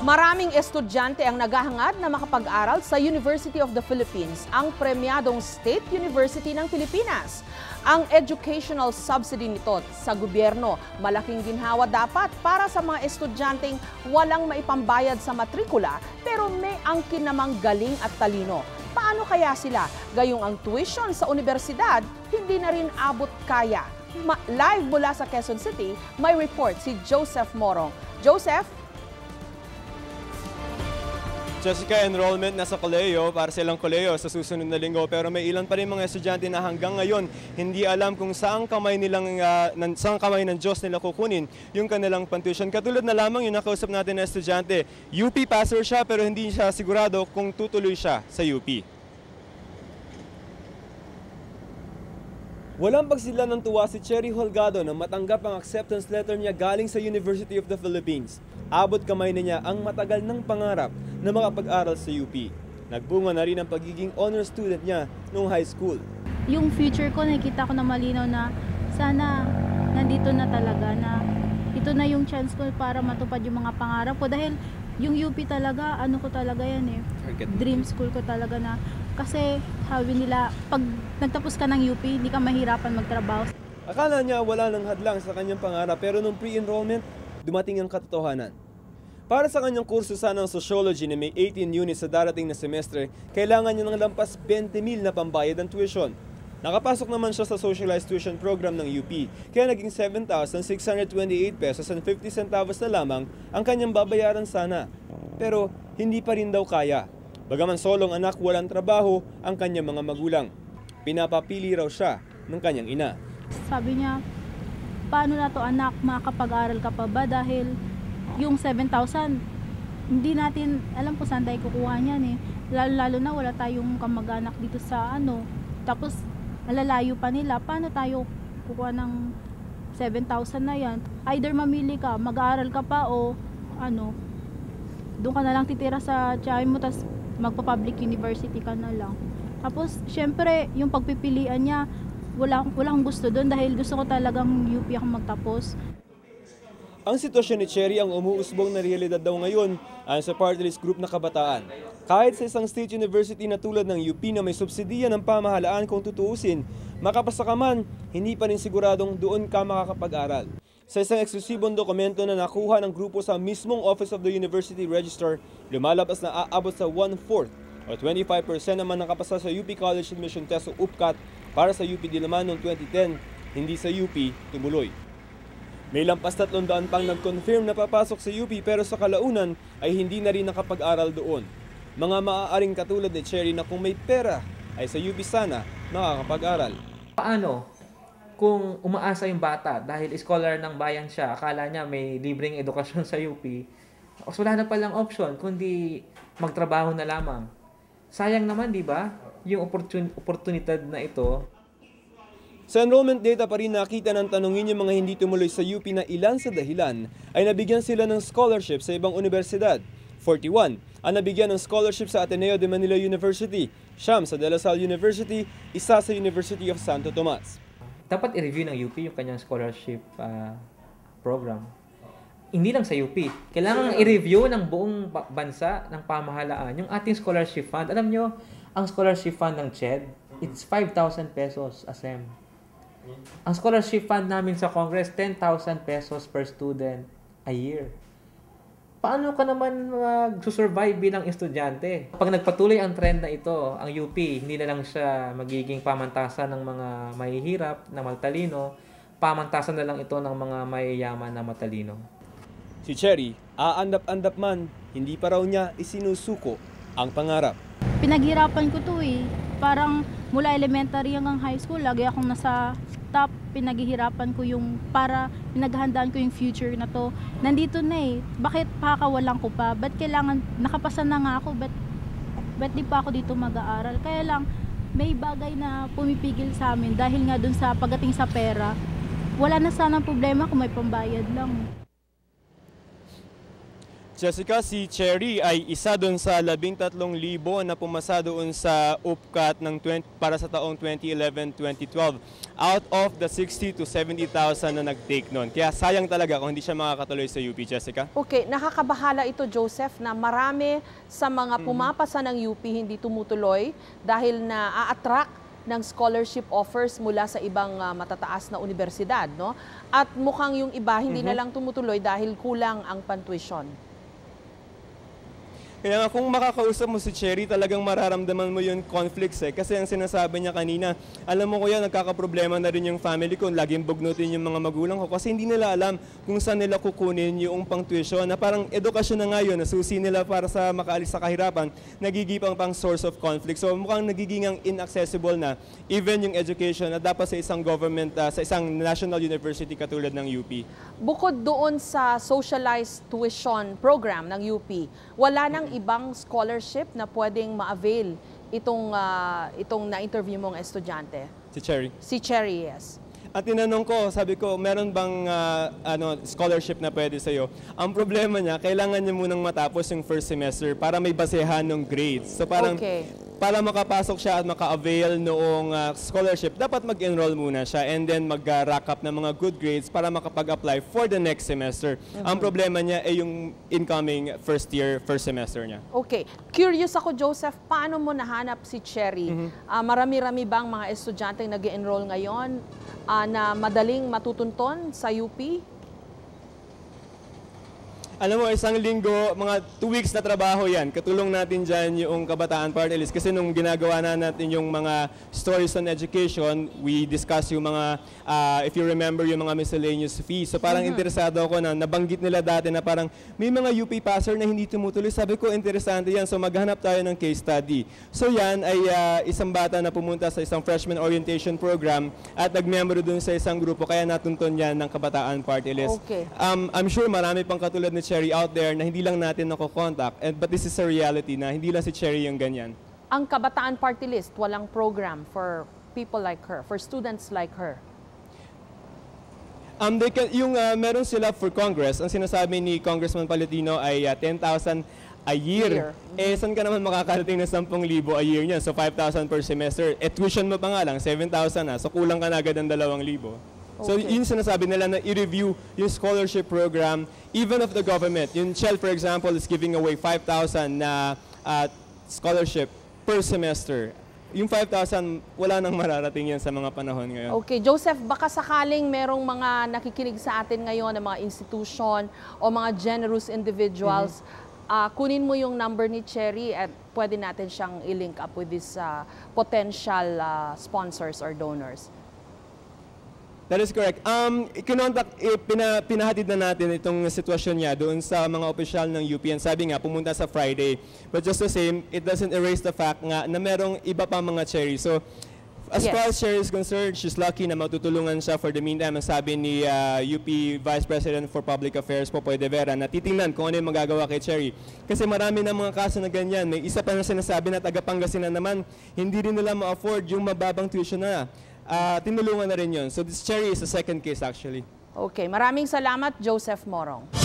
Maraming estudyante ang naghahangad na makapag-aral sa University of the Philippines, ang premyadong State University ng Pilipinas. Ang educational subsidy nito sa gobyerno, malaking ginhawa dapat para sa mga estudyanteng walang maipambayad sa matrikula pero may angkin namang galing at talino. Paano kaya sila? Gayong ang tuition sa universidad, hindi na rin abot kaya. Ma- live mula sa Quezon City, may report si Joseph Morong. Joseph, Jessica, enrollment nasa koleyo para silang koleyo sa susunod na linggo pero may ilan pa rin mga estudyante na hanggang ngayon hindi alam kung saan kamay nilang uh, ng, saan kamay ng Diyos nila kukunin yung kanilang pantuition. Katulad na lamang yung nakausap natin na estudyante, UP passer siya pero hindi siya sigurado kung tutuloy siya sa UP. Walang pagsila ng tuwa si Cherry Holgado na matanggap ang acceptance letter niya galing sa University of the Philippines. Abot kamay na niya ang matagal ng pangarap na makapag-aral sa UP. Nagbunga na rin ang pagiging honor student niya noong high school. Yung future ko, nakikita ko na malinaw na sana nandito na talaga na ito na yung chance ko para matupad yung mga pangarap ko dahil yung UP talaga, ano ko talaga yan eh. Dream school ko talaga na kasi sabi nila, pag nagtapos ka ng UP, hindi ka mahirapan magtrabaho. Akala niya wala nang hadlang sa kanyang pangarap pero nung pre-enrollment, dumating ang katotohanan. Para sa kanyang kurso sana ng sociology na may 18 units sa darating na semestre, kailangan niya ng lampas 20 mil na pambayad ng tuition. Nakapasok naman siya sa socialized tuition program ng UP, kaya naging 7,628 pesos and 50 centavos na lamang ang kanyang babayaran sana. Pero hindi pa rin daw kaya. Bagaman solong anak walang trabaho ang kanyang mga magulang. Pinapapili raw siya ng kanyang ina. Sabi niya, paano na to anak, makakapag-aral ka pa ba dahil yung 7,000, hindi natin alam kung saan tayo kukuha niyan eh. Lalo-lalo na wala tayong kamag-anak dito sa ano. Tapos, malalayo pa nila. Paano tayo kukuha ng 7,000 na yan? Either mamili ka, mag-aaral ka pa o ano, doon ka na lang titira sa tiyahin mo tapos magpa-public university ka na lang. Tapos, syempre, yung pagpipilian niya, wala, wala akong gusto doon dahil gusto ko talagang UP ako magtapos. Ang sitwasyon ni Cherry ang umuusbong na realidad daw ngayon ayon sa party list group na kabataan. Kahit sa isang state university na tulad ng UP na may subsidiya ng pamahalaan kung tutuusin, makapasa ka man, hindi pa rin siguradong doon ka makakapag-aral. Sa isang eksklusibong dokumento na nakuha ng grupo sa mismong Office of the University Register, lumalabas na aabot sa 1-4 o 25% naman nakapasa sa UP College Admission Test o UPCAT para sa UP din naman noong 2010, hindi sa UP tumuloy. May lampas tatlong daan pang nag-confirm na papasok sa UP pero sa kalaunan ay hindi na rin nakapag-aral doon. Mga maaaring katulad ni Cherry na kung may pera ay sa UP sana makakapag-aral. Paano kung umaasa yung bata dahil scholar ng bayan siya, akala niya may libreng edukasyon sa UP, o wala na palang option kundi magtrabaho na lamang. Sayang naman, di ba? Yung opportun- oportunidad na ito Sa enrollment data pa rin nakita ng tanongin yung mga hindi tumuloy sa UP na ilan sa dahilan ay nabigyan sila ng scholarship sa ibang universidad. 41 ang nabigyan ng scholarship sa Ateneo de Manila University, siyam sa De La Salle University, isa sa University of Santo Tomas. Dapat i-review ng UP yung kanyang scholarship ah, program. Hindi lang sa UP. Kailangan i-review ng buong ba- bansa, ng pamahalaan, yung ating scholarship fund. Alam nyo, ang scholarship fund ng CHED, it's 5,000 pesos a sem. Ang scholarship fund namin sa Congress, 10,000 pesos per student a year. Paano ka naman mag-survive bilang estudyante? Pag nagpatuloy ang trend na ito, ang UP, hindi na lang siya magiging pamantasan ng mga mahihirap na matalino, pamantasan na lang ito ng mga mayayaman na matalino. Si Cherry, aandap-andap man, hindi pa raw niya isinusuko ang pangarap. Pinaghirapan ko to eh. Parang mula elementary hanggang high school, lagi akong nasa top. Pinaghihirapan ko yung para pinaghandaan ko yung future na to. Nandito na eh. Bakit pakakawalan ko pa? Ba't kailangan, nakapasa na nga ako, ba't, ba't di pa ako dito mag-aaral? Kaya lang, may bagay na pumipigil sa amin dahil nga dun sa pagdating sa pera, wala na sana problema kung may pambayad lang. Jessica, si Cherry ay isa doon sa 13,000 na pumasa doon sa UPCAT ng 20, para sa taong 2011-2012 out of the 60 to 70,000 na nag-take noon. Kaya sayang talaga kung hindi siya makakatuloy sa UP, Jessica. Okay, nakakabahala ito Joseph na marami sa mga pumapasa ng UP hindi tumutuloy dahil na a-attract ng scholarship offers mula sa ibang ah, matataas na universidad, no? At mukhang yung iba hindi na lang tumutuloy dahil kulang ang pantuition. Kaya nga kung makakausap mo si Cherry, talagang mararamdaman mo yung conflicts eh. Kasi ang sinasabi niya kanina, alam mo kuya, nagkakaproblema na rin yung family ko, laging bugnutin yung mga magulang ko kasi hindi nila alam kung saan nila kukunin yung pang tuition na parang edukasyon na ngayon, na susi nila para sa makaalis sa kahirapan, nagigipang pang source of conflict. So mukhang nagiging ang inaccessible na even yung education na dapat sa isang government, ah, sa isang national university katulad ng UP. Bukod doon sa socialized tuition program ng UP, wala nang ibang scholarship na pwedeng ma-avail itong, ah, itong na-interview mong estudyante. Si Cherry. Si Cherry, yes. At tinanong ko, sabi ko, meron bang ah, ano, scholarship na pwede sa'yo? Ang problema niya, kailangan niya munang matapos yung first semester para may basehan ng grades. So parang Okay. Para makapasok siya at maka-avail noong ah, scholarship, dapat mag-enroll muna siya and then mag-rack up ng mga good grades para makapag-apply for the next semester. Ang problema niya ay yung incoming first year, first semester niya. Okay. Curious ako, Joseph, paano mo nahanap si Cherry? Ah, marami-rami bang mga estudyante nag enroll ngayon ah, na madaling matutunton sa UP? Alam mo, isang linggo, mga two weeks na trabaho yan. Katulong natin dyan yung Kabataan Party List. Kasi nung ginagawa na natin yung mga stories on education, we discuss yung mga, ah, if you remember, yung mga miscellaneous fees. So parang interesado ako na nabanggit nila dati na parang may mga UP passer na hindi tumutuloy. Sabi ko, interesante yan. So maghanap tayo ng case study. So yan ay ah, isang bata na pumunta sa isang freshman orientation program at nagmembro dun sa isang grupo. Kaya natuntun yan ng Kabataan Party List. Okay. Um, I'm sure marami pang katulad ni Cherry out there na hindi lang natin nakokontakt. And, but this is a reality na hindi lang si Cherry yung ganyan. Ang Kabataan Party List, walang program for people like her, for students like her. Um, they can, yung uh, meron sila for Congress, ang sinasabi ni Congressman Palatino ay uh, 10,000 a year. Year. Eh, saan ka naman makakarating na 10,000 a year niyan? So, 5,000 per semester. Eh, tuition mo pa nga lang, 7,000 na. So, kulang ka na agad ng 2,000. So, Okay. yun sinasabi nila na i-review yung scholarship program, even of the government. Yung Shell, for example, is giving away 5,000 na uh, scholarship per semester. Yung 5,000, wala nang mararating yan sa mga panahon ngayon. Okay, Joseph, baka sakaling merong mga nakikinig sa atin ngayon ng mga institution o mga generous individuals, ah, kunin mo yung number ni Cherry at pwede natin siyang i-link up with these ah, potential ah, sponsors or donors. That is correct. Um, kinontak, eh, pina, pinahatid na natin itong sitwasyon niya doon sa mga opisyal ng UP. And sabi nga, pumunta sa Friday. But just the same, it doesn't erase the fact nga na merong iba pa mga cherry. So, as Yes. far as Cherry is concerned, she's lucky na matutulungan siya for the meantime. Ang sabi ni uh, UP Vice President for Public Affairs, Popoy De Vera, na titingnan kung ano yung magagawa kay Cherry. Kasi marami na mga kaso na ganyan. May isa pa na sinasabi na taga Pangasinan naman, hindi rin nila ma-afford yung mababang tuition na. Ah, tinulungan na rin yun. So this Cherry is the second case actually. Okay, maraming salamat, Joseph Morong.